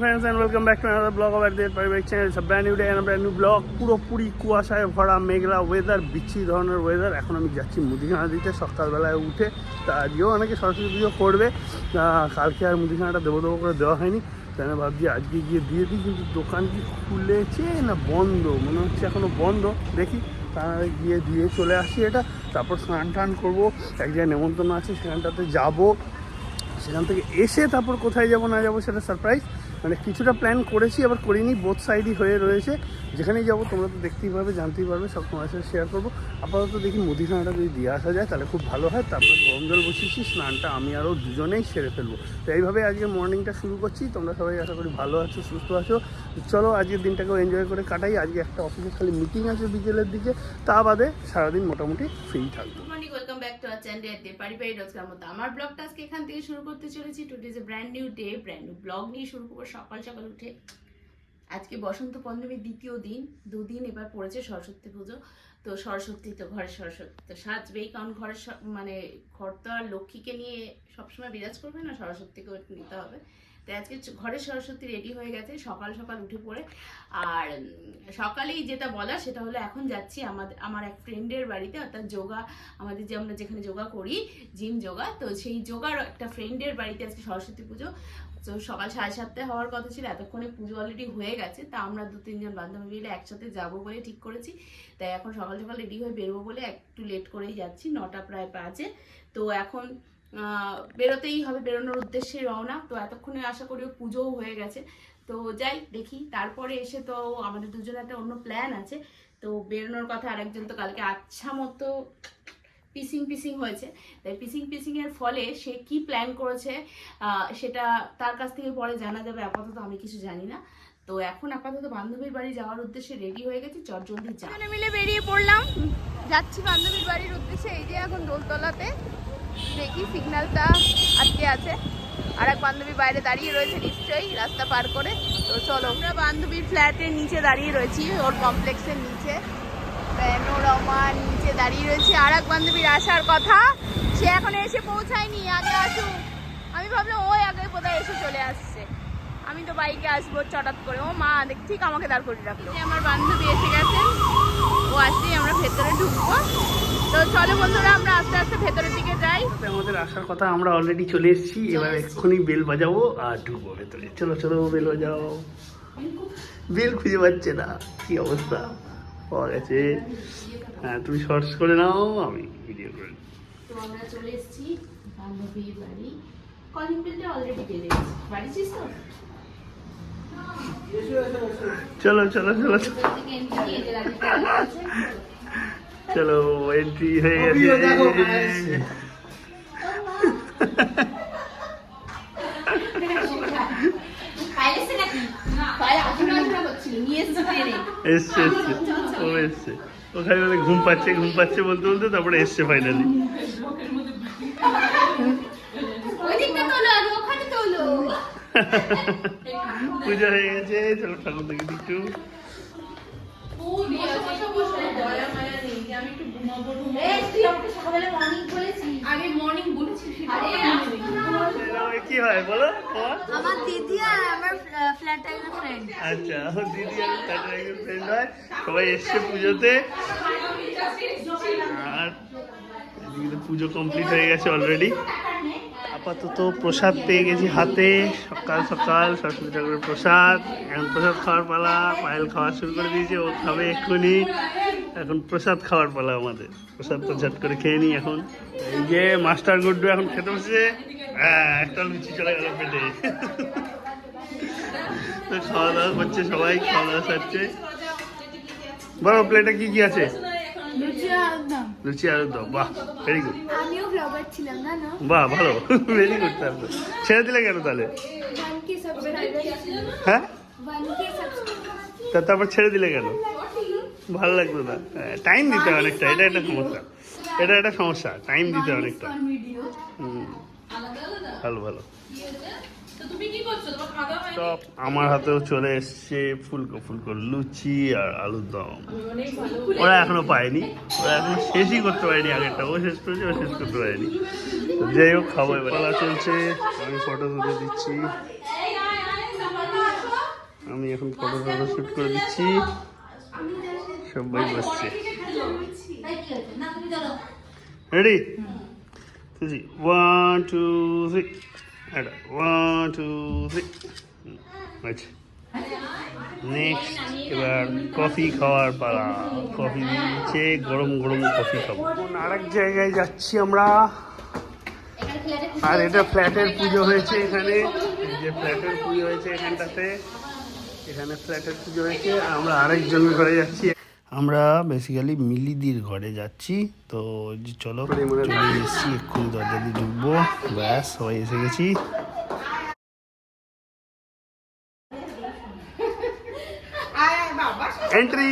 friends and welcome back to another vlog of the পারিবারিক channel brand new day and brand new vlog পুরোপুরি কুয়াশায় ভরা, মেঘলা weather বিচ্ছি ধরনের weather এখন আমি যাচ্ছি মুদিখানা দিতে সকালবেলায় উঠে। তা আজকেও অনেকে সরস্বতী পুজো করবে। কালকে আর মুদিখানাটা দেবো দেবো করে দেওয়া হয়নি। তাই আমি ভাবছি আজকে গিয়ে দিয়ে দিই, কিন্তু দোকান কি খুলেছে না বন্ধ? মনে হচ্ছে এখনও বন্ধ। দেখি তারা গিয়ে দিয়ে চলে আসি এটা। তারপর স্নান টান করব। এক জায়গায় নেমন্তন্ন আছে, সেখানটাতে যাব। সেখান থেকে এসে তারপর কোথায় যাব না যাব সেটা সারপ্রাইজ মানে কিছুটা প্ল্যান করেছি আবার করিনি বোথ সাইডই হয়ে রয়েছে। যেখানেই যাব, তোমরা তো দেখতেই পারবে, জানতেই পারবে, সব তোমার সাথে শেয়ার করব। আপাতত দেখি মুদিখানাটা যদি দিয়ে আসা যায়, তাহলে খুব ভালো হয়। তারপর গরম জল বসিয়েছি, স্নানটা আমি আরও দুজনেই সেরে ফেলব। তো এইভাবে আজকে মর্নিংটা শুরু করছি। তোমরা সবাই আশা করি ভালো আছো, সুস্থ আছো। চলো, আজকের দিনটাকেও এনজয় করে কাটাই। আজকে একটা অফিসে খালি মিটিং আছে বিকেলের দিকে। তা বাদে সারাদিন মোটামুটি ফ্রি থাকব। মতো আমার ব্লগটা আজকে এখান থেকে শুরু করতে চলেছি। Today is a brand new day brand new vlog নিয়ে শুরু করব। সকাল সকাল উঠে আজকে বসন্ত পঞ্চমীর দ্বিতীয় দিন, দুদিন এবার পড়েছে সরস্বতী পুজো। তো সরস্বতী তো ঘরে সরস্বতী তো সাজবেই, কারণ ঘরের মানে ঘর তো আর লক্ষ্মীকে নিয়ে সবসময় বিরাজ করবে না, সরস্বতীকেও নিতে হবে। তো আজকে ঘরে সরস্বতী রেডি হয়ে গেছে, সকাল সকাল উঠে পড়ে। আর সকালেই যেটা বলা সেটা হলো এখন যাচ্ছি আমাদের আমার এক ফ্রেন্ডের বাড়িতে, অর্থাৎ যোগা, আমাদের যে আমরা যেখানে যোগা করি জিম যোগা, তো সেই যোগার একটা ফ্রেন্ডের বাড়িতে আজকে সরস্বতী পুজো। তো সকাল সাড়ে সাতটায় হওয়ার কথা ছিল, এতক্ষণে পুজো অলরেডি হয়ে গেছে, তা আমরা দু তিনজন বান্ধবী মিলে একসাথে যাব বলে ঠিক করেছি। তাই এখন সকাল সকাল রেডি হয়ে বেরোবো বলে একটু লেট করেই যাচ্ছি, নটা প্রায় বাজে। তো এখন বেরোতেই হবে, বেরোনোর উদ্দেশ্যে রওনা। তো এতক্ষণে আশা করি পুজোও হয়ে গেছে। তো যাই, দেখি। তারপরে এসে তো আমাদের দুজনের একটা অন্য প্ল্যান আছে। তো বেরোনোর কথা আরেকজন তো কালকে আচ্ছা মতো পিসিং পিসিং হয়েছে। তাই পিসিং পিসিং এর ফলে সে কি প্ল্যান করেছে সেটা তার কাছ থেকে পরে জানা যাবে। আপাতত আমি কিছু জানি না। তো এখন আপাতত বান্ধবীর বাড়ি যাওয়ার উদ্দেশ্যে রেডি হয়ে গেছি। চট জলদি যা। মিলে বেরিয়ে পড়লাম। যাচ্ছি বান্ধবীর বাড়ির উদ্দেশ্যে। এই যে এখন দোলতলাতে। দেখি সিগন্যালটা আটকে আছে। আর এক বান্ধবী বাইরে দাঁড়িয়ে রয়েছে নিশ্চয়ই, রাস্তা পার করে। তো চলো। আমরা বান্ধবীর ফ্ল্যাটের নিচে দাঁড়িয়ে রয়েছি, ওর কমপ্লেক্সের নিচে। প্যানোরামার নিচে দাঁড়িয়ে রয়েছি। আর এক বান্ধবীর আসার কথা সে এখন এসে পৌঁছায়নি। আগে আসুক আমি ভাবলাম ওই আগে কোথায় এসে চলে আসছে। আমি তো বাইকে আসব চটাত করে। ও মা দেখ ঠিক আমাকে দাঁড় করিয়ে রাখল। আমার বান্ধবী এসে গেছে। ও আসলেই আমরা ভেতরে ঢুকবো। তো চলো বন্ধুরা আমরা আস্তে আস্তে ভেতরের দিকে যাই। আমাদের আসার কথা আমরা অলরেডি চলে এসেছি। এবার এক্ষুনি বেল বাজাবো আর ঢুকবো ভেতরে। চলো চলো বেল বাজাও। বেল খুঁজে পাচ্ছে না। কি অবস্থা? পাওয়া গেছে। হ্যাঁ তুমি শর্টস করে নাও আমি ভিডিও করে নিই। তো আমরা চলে এসেছি বান্ধবীর বাড়ি। কলিং বেলটা অলরেডি বেজে গেছে বাড়ি ছিস তো? চলো চলো চলো। এন্ট্রি হয়ে গেছে। এসছে এসছে। ও এসছে। ওখানে বলে ঘুম পাচ্ছে ঘুম পাচ্ছে বলতে বলতে তারপরে এসছে ফাইনালি ওই দিকটা তোলো, আগে ওখানে তোলো। পুজো হয়ে গেছে চলো ঠাকুর দেখি একটু। এই, তুই আমাকে সকালবেলা morning বলেছিস। হয় বলো। আমার দিদি আর আমার ফ্ল্যাটের একটা ফ্রেন্ড আচ্ছা আমার দিদি আর একজন ফ্রেন্ড হয়। সবাই এসছে পুজোতে। আর পুজো কমপ্লিট হয়ে গেছে অলরেডি আপাতত প্রসাদ পেয়ে গেছি হাতে। সকাল সকাল সরস্বতী ঠাকুরের প্রসাদ। এখন প্রসাদ খাওয়ার পালা। পায়েল খাওয়া শুরু করে দিয়েছে ও খাবে এক্ষুনি। এখন প্রসাদ খাওয়ার পালা আমাদের। প্রসাদ তো ঝট করে খেয়ে নিই এখন। এই যে মাস্টার গুড্ডু এখন খেতে বসে হ্যাঁ একটা লুচি চলে গেল পেটে। তো খাওয়া দাওয়া করছে সবাই খাওয়া দাওয়া সারছে। বলো প্লেটে কি কি আছে? লুচি আর দম। বাহ ভেরি গুড আমিও ব্লগার ছিলাম না না বাহ ভালো ভেরি গুড তারপর ছেড়ে দিলে কেন তাহলে? হ্যাঁ? তা তারপর ছেড়ে দিলে কেন? ভালো লাগতো না। টাইম দিতে হয় অনেকটা এটা একটা সমস্যা। এটা একটা সমস্যা টাইম দিতে অনেকটা। হুম। ভালো ভালো। চপ আমার হাতেও চলে এসছে ফুলকো ফুলকো লুচি আর আলুর দম। ওরা এখনও পায়নি। ওরা এখনও শেষই করতে পারেনি আগেরটা। ও শেষ করেছে ও শেষ করতে পারেনি। যাই হোক খাব এবার। চলছে। আমি ফটো তুলে দিচ্ছি। আমি এখন ফটো ফটো শ্যুট করে দিচ্ছি। সবাই বসছে। রেডি সুজি ওয়ান টু থ্রি এটা ওয়ান টু থ্রি আচ্ছা নেক্সট এবার কফি খাওয়ার পালা। কফি দিচ্ছে গরম গরম কফি খাব। আরেক জায়গায় যাচ্ছি আমরা। আর এটা ফ্ল্যাটের পুজো হয়েছে এখানে। যে ফ্ল্যাটের পুজো হয়েছে এখানটাতে। এখানে ফ্ল্যাটের পুজো হয়েছে। আর আমরা আরেকজনের ঘরে যাচ্ছি। আমরা বেসিক্যালি মিলিদির ঘরে যাচ্ছি। তো যে চলো চলে এসেছি এক্ষুনি দরজা দিয়ে ঢুকবো। ব্যাস সবাই এসে গেছি। এন্ট্রি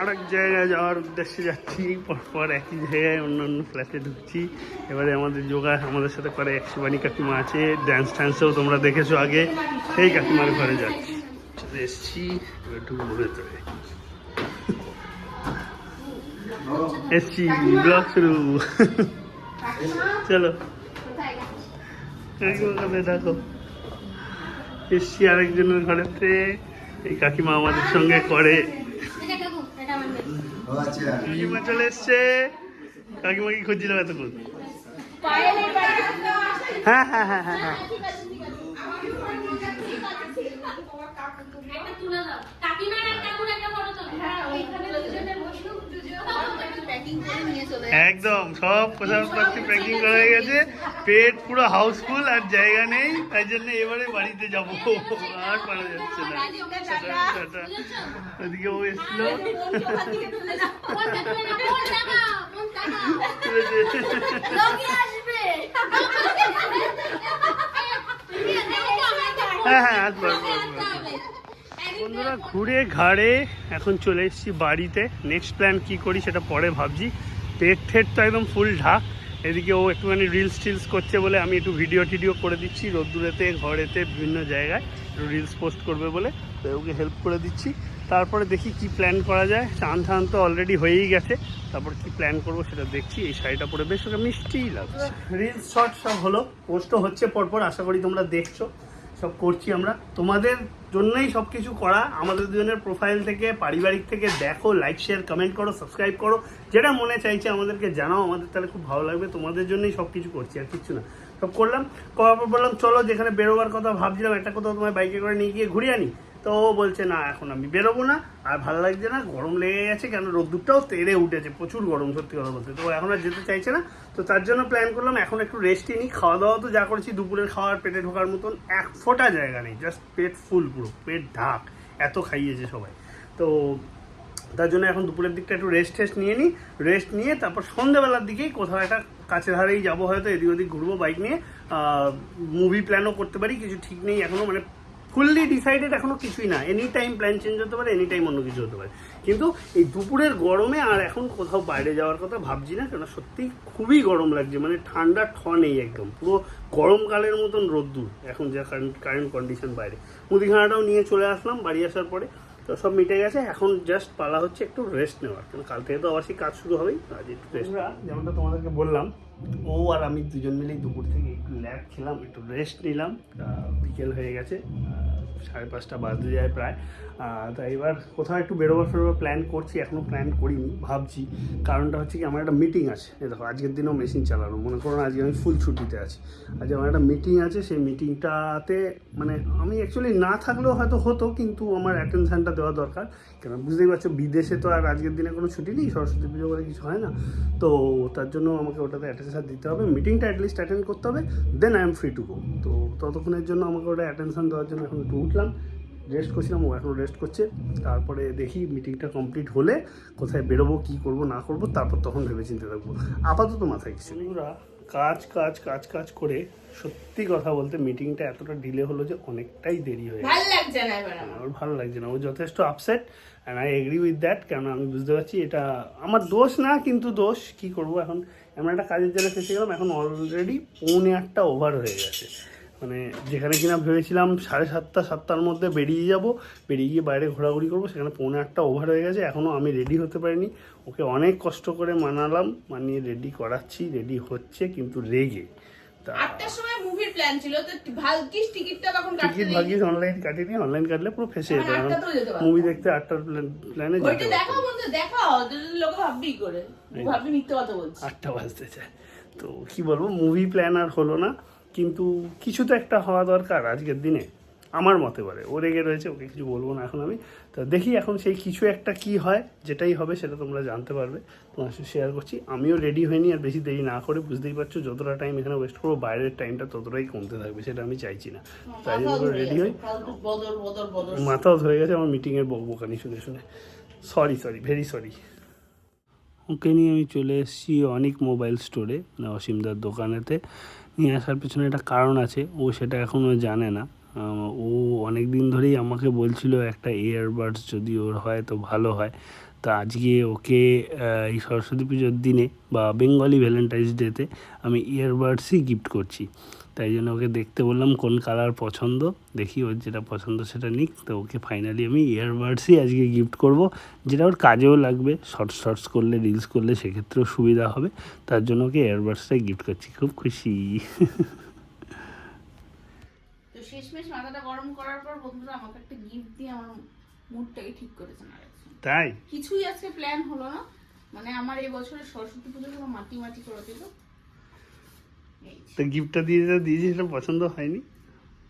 আরেক জায়গায় যাওয়ার উদ্দেশ্যে যাচ্ছি, পরপর একই জায়গায় অন্য অন্য ফ্ল্যাটে ঢুকছি। এবারে আমাদের যোগা আমাদের সাথে করে এক শিবানী কাকিমা আছে ড্যান্স ট্যান্সেও তোমরা দেখেছ আগে, সেই কাকিমার ঘরে যাচ্ছি। এসছি, এবার ঢুকবো ভেতরে। এসছি ব্লগ শুরু। চলো। দেখো এসছি আরেকজনের ঘরেতে, এই কাকিমা আমাদের সঙ্গে করে। কাকিমা চলে এসছে। কাকিমা কি খুঁজছিল এতক্ষণ। হ্যাঁ হ্যাঁ হ্যাঁ হ্যাঁ হ্যাঁ। একদম সব পোশাকপাতি প্যাকিং করা হয়ে গেছে। পেট পুরো হাউসফুল আর জায়গা নেই তাই জন্য এবারে বাড়িতে যাব। আর পারা যাচ্ছে না। ওদিকে ও তুলেছে। হ্যাঁ হ্যাঁ আসব, আসব। বন্ধুরা, ঘুরে ঘাড়ে এখন চলে এসেছি বাড়িতে। নেক্সট প্ল্যান কি করি সেটা পরে ভাবছি। পেট ঠেট তো একদম ফুল ঢাক। এদিকে ও একটুখানি রিলস টিলস করছে বলে আমি একটু ভিডিও টিডিও করে দিচ্ছি। রোদ্দুরেতে, ঘরেতে, বিভিন্ন জায়গায় একটু রিলস পোস্ট করবে বলে তো ওকে হেল্প করে দিচ্ছি। তারপরে দেখি কি প্ল্যান করা যায়। চান ঠান তো অলরেডি হয়েই গেছে। তারপর কি প্ল্যান করব সেটা দেখছি। এই শাড়িটা পরে বেশ ওকে মিষ্টিই লাগছে। রিলস শর্ট সব হলো। পোস্টও হচ্ছে পরপর। আশা করি তোমরা দেখছ। সব করছি আমরা। তোমাদের জন্যই সব কিছু করা। আমাদের দুজনের প্রোফাইল থেকে, পারিবারিক থেকে দেখো লাইক শেয়ার কমেন্ট করো সাবস্ক্রাইব করো। যেটা মনে চাইছে আমাদেরকে জানাও। আমাদের তাহলে খুব ভালো লাগবে। তোমাদের জন্যই সব কিছু করছি আর কিচ্ছু না। সব করলাম। করার পর বললাম, চলো যেখানে বেরোবার কথা ভাবছিলাম, একটা কোথাও তোমার বাইকে করে নিয়ে গিয়ে ঘুরিয়ে আনি। তো বলছে, না, এখন আমি বেরোবো না। আর ভালো লাগছে না, গরম লেগে গেছে কেন? রোদ্দুরটাও তেড়ে উঠেছে, প্রচুর গরম, সত্যি কথা বলতে। তো এখন আর যেতে চাইছে না। তো তার জন্য প্ল্যান করলাম, এখন একটু রেস্টই নিই। খাওয়া দাওয়া তো যা করেছি, দুপুরের খাওয়ার, পেটে ঢোকার মতন এক ফোঁটা জায়গা নেই। জাস্ট পেট ফুল পুরো, পেট ঢাক। এত খাইয়েছে সবাই। তো তার জন্য এখন দুপুরের দিকটা একটু রেস্ট টেস্ট নিয়ে নিই। রেস্ট নিয়ে তারপর সন্ধ্যাবেলার দিকেই কোথাও একটা কাছে ধারেই যাব, হয়তো এদিক ওদিক ঘুরবো বাইক নিয়ে। মুভি প্ল্যানও করতে পারি, কিছু ঠিক নেই এখনও মানে ফুললি ডিসাইডেড এখনও কিছুই না। এনি টাইম প্ল্যান চেঞ্জ হতে পারে এনি টাইম অন্য কিছু হতে পারে। কিন্তু এই দুপুরের গরমে আর এখন কোথাও বাইরে যাওয়ার কথা ভাবছি না কেন সত্যি খুবই গরম লাগছে মানে ঠান্ডা ঠ নেই একদম। পুরো গরমকালের মতন রোদ্দুর এখন যা কারেন্ট কারেন্ট কন্ডিশন বাইরে। মুদিখানাটাও নিয়ে চলে আসলাম বাড়ি আসার পরে। তো সব মিটে গেছে এখন জাস্ট পালা হচ্ছে একটু রেস্ট নেওয়ার। কারণ কাল থেকে তো আবার সেই কাজ শুরু হবেই আজ একটু রেস্ট যেমনটা তোমাদেরকে বললাম ও আর আমি দুজন মিলেই দুপুর থেকে একটু ল্যাব খেলাম, একটু রেস্ট নিলাম। বিকেল হয়ে গেছে সাড়ে পাঁচটা বাজতে যায় প্রায়। তা এবার কোথাও একটু বেরোবার ফেরোবার প্ল্যান করছি এখনও প্ল্যান করিনি, ভাবছি। কারণটা হচ্ছে কি, আমার একটা মিটিং আছে। দেখো, আজকের দিনেও মেশিন চালানো। মনে করো আজকে আমি ফুল ছুটিতে আছি। আজ আমার একটা মিটিং আছে, সেই মিটিংটাতে মানে আমি অ্যাকচুয়ালি না থাকলেও হয়তো হতো, কিন্তু আমার অ্যাটেনশানটা দেওয়া দরকার। কেন, বুঝতেই পারছ, বিদেশে তো আর আজকের দিনে কোনো ছুটি নেই, সরস্বতী পুজো করে কিছু হয় না। তো তার জন্য আমাকে ওটাতে অ্যাটেনশান দিতে হবে মিটিংটা অ্যাটলিস্ট অ্যাটেন্ড করতে হবে then I am free to go তো ততক্ষণের জন্য আমাকে ওটা অ্যাটেনশান দেওয়ার জন্য এখন একটু উঠলাম রেস্ট করছিলাম, ও এখন রেস্ট করছে। তারপরে দেখি মিটিংটা কমপ্লিট হলে কোথায় বেরোবো, কী করব, না করব, তারপর তখন ভেবে চিন্তে থাকব। আপাতত মাথায় কিছু কাজ কাজ কাজ কাজ করে সত্যি কথা বলতে মিটিংটা এতটা ডিলে হলো যে অনেকটাই দেরি হয়ে গেছে। লাগছে না আমার। ভালো লাগছে না। ও যথেষ্ট upset and I agree with that কেন আমি বুঝতে পারছি এটা আমার দোষ না কিন্তু দোষ কি করব এখন? এমন একটা কাজের জন্য ফেসে গেলাম এখন অলরেডি পৌনে আটটা ওভার হয়ে গেছে। মানে যেখানে কিনা ভেবেছিলাম সাড়ে সাতটা সাতটার মধ্যে বেরিয়ে যাব বেরিয়ে গিয়ে বাইরে ঘোরাঘুরি করব সেখানে পৌনে আটটা ওভার হয়ে গেছে এখনও আমি রেডি হতে পারিনি। ওকে অনেক কষ্ট করে মানালাম মানিয়ে রেডি করাচ্ছি রেডি হচ্ছে কিন্তু রেগে। তা আটটার সময় মুভির প্ল্যান ছিল তো ভাগ্যিস টিকিটটা তখন টিকিট অনলাইন কাটিনি অনলাইন কাটলে পুরো ফেসে যেত। মুভি দেখতে আটটার প্ল্যানে যেতে দেখাও পারতাম। বন্ধু দেখাও লোকে ভাববি করে। ভাববি মিথ্যে কথা বলছি। আটটা বাজতে চায়। তো কি বলব মুভি প্ল্যান আর হলো না। কিন্তু কিছু তো একটা হওয়া দরকার আজকের দিনে, আমার মতে পারে ও রেগে রয়েছে, ওকে কিছু বলব না এখন আমি। তো দেখি এখন সেই কিছু একটা কি হয়, যেটাই হবে সেটা তোমরা জানতে পারবে। তোমার সাথে শেয়ার করছি। আমিও রেডি হইনি আর বেশি দেরি না করে, বুঝতেই পারছ, যতটা টাইম এখানে ওয়েস্ট করব, বাইরের টাইমটা ততটাই কমতে থাকবে, সেটা আমি চাইছি না। তাই জন্য রেডি হই। মাথাও ধরে গেছে, আমার মিটিংয়ের বকবকানি শুনে শুনে। Sorry sorry very sorry okay নিয়ে আমি চলে এসেছি অনেক মোবাইল স্টোরে মানে অসীমদার দোকানেতে। নিয়ে আসার পেছনে একটা কারণ আছে, ও সেটা এখনও জানে না। ও অনেক দিন ধরেই আমাকে বলছিল একটা ইয়ারবাডস যদি ওর হয় তো ভালো হয়। তা আজকে ওকে এই সরস্বতী পুজোর দিনে বা বেঙ্গলি ভ্যালেন্টাইন্স ডেতে আমি ইয়ারবাডসই গিফট করছি। তাই জন্য ওকে দেখতে বললাম কোন কালার পছন্দ দেখি ওর যেটা পছন্দ সেটা নিক। তো ওকে ফাইনালি আমি ইয়ারবাডসই আজকে গিফট করব যেটা ওর কাজেও লাগবে শর্টস শর্টস করলে রিলস করলে সেক্ষেত্রেও সুবিধা হবে। তার জন্য ওকে ইয়ারবাডসটাই গিফট করছি খুব খুশি। তো শেষমেশ মাথাটা গরম করার পর বন্ধুরা আমাকে একটা গিফট দিয়ে আমার মুডটাকে ঠিক করেছেন আর তাই? কিছুই আজকে প্ল্যান হলো না। মানে আমার এই বছরের সরস্বতী পুজো মাটি মাটি করে দিল। তো গিফটটা দিয়ে যা দিয়েছি সেটা পছন্দ হয়নি?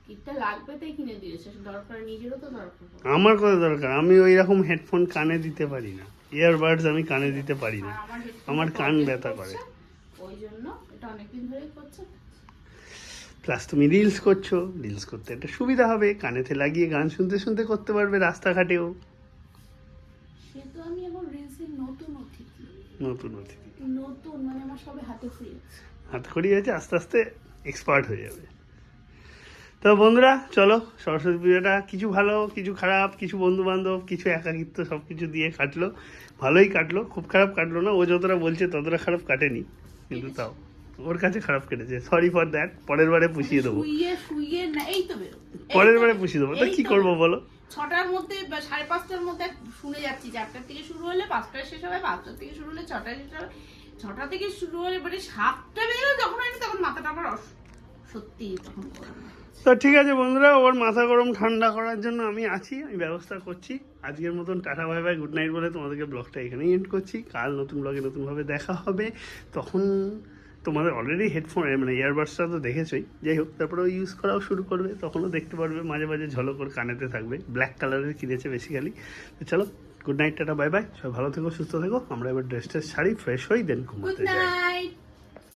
গিফটটা লাগবে তাই কিনে দিয়েছে দরকার নিজেরও তো দরকার আমার কথা দরকার আমি ওই রকম হেডফোন কানে দিতে পারি না ইয়ারবাডস আমি কানে দিতে পারি না আমার কান ব্যথা করে। ওই জন্য এটা অনেকদিন ধরেই করছে। প্লাস তুমি রিলস করছ রিলস করতে একটা সুবিধা হবে কানেতে লাগিয়ে গান শুনতে শুনতে করতে পারবে রাস্তাঘাটেও। অতিথি। নতুন অতিথি। নতুন মানে আমার সবে হাতে ফ্রি আছে হাত করি আছে আস্তে আস্তে এক্সপার্ট হয়ে যাবে। তো বন্ধুরা চলো সরস্বতী পুজোটা কিছু ভালো কিছু খারাপ কিছু বন্ধু বান্ধব কিছু একাকিত্ব সব কিছু দিয়ে কাটলো। ভালোই কাটলো খুব খারাপ কাটলো না ও যতটা বলছে ততটা খারাপ কাটেনি কিন্তু তাও। ওর কাছে খারাপ কেটেছে সরি ফর দ্যাট পরের বারে পুষিয়ে দেবো। পরের বারে পুষিয়ে দেবো তো কি করব বলো? ছটার মধ্যে সাড়ে পাঁচটার মধ্যে শুনে যাচ্ছি চারটার থেকে শুরু হলে পাঁচটায় শেষ হবে পাঁচটার থেকে শুরু হলে ছটায় শেষ হবে। ছটা থেকে শুরু হলে মানে সাতটা বেজে যখন হয়নি তখন মাথাটা অস- সত্যি তখন তো ঠিক আছে বন্ধুরা, ওর মাথা গরম ঠান্ডা করার জন্য আমি আছি, আমি ব্যবস্থা করছি। আজকের মতন ta ta bye bye good night বলে তোমাদেরকে ব্লগটা এখানেই এন্ড করছি। কাল নতুন ব্লগে নতুনভাবে দেখা হবে। তখন তোমাদের অলরেডি হেডফোন মানে ইয়ারবাডসটা তো দেখেছোই। যাই হোক তারপরে ইউজ করাও শুরু করবে। তখনও দেখতে পারবে, মাঝে মাঝে ঝলক ওর কানেতে থাকবে। ব্ল্যাক কালারের কিনেছে বেসিক্যালি তো চলো good night ta ta bye bye সবাই ভালো থেকো সুস্থ থেকো। আমরা এবার ড্রেস ড্রেসটা শাড়ি ফ্রেশ হই দেন ঘুমাতে যাই।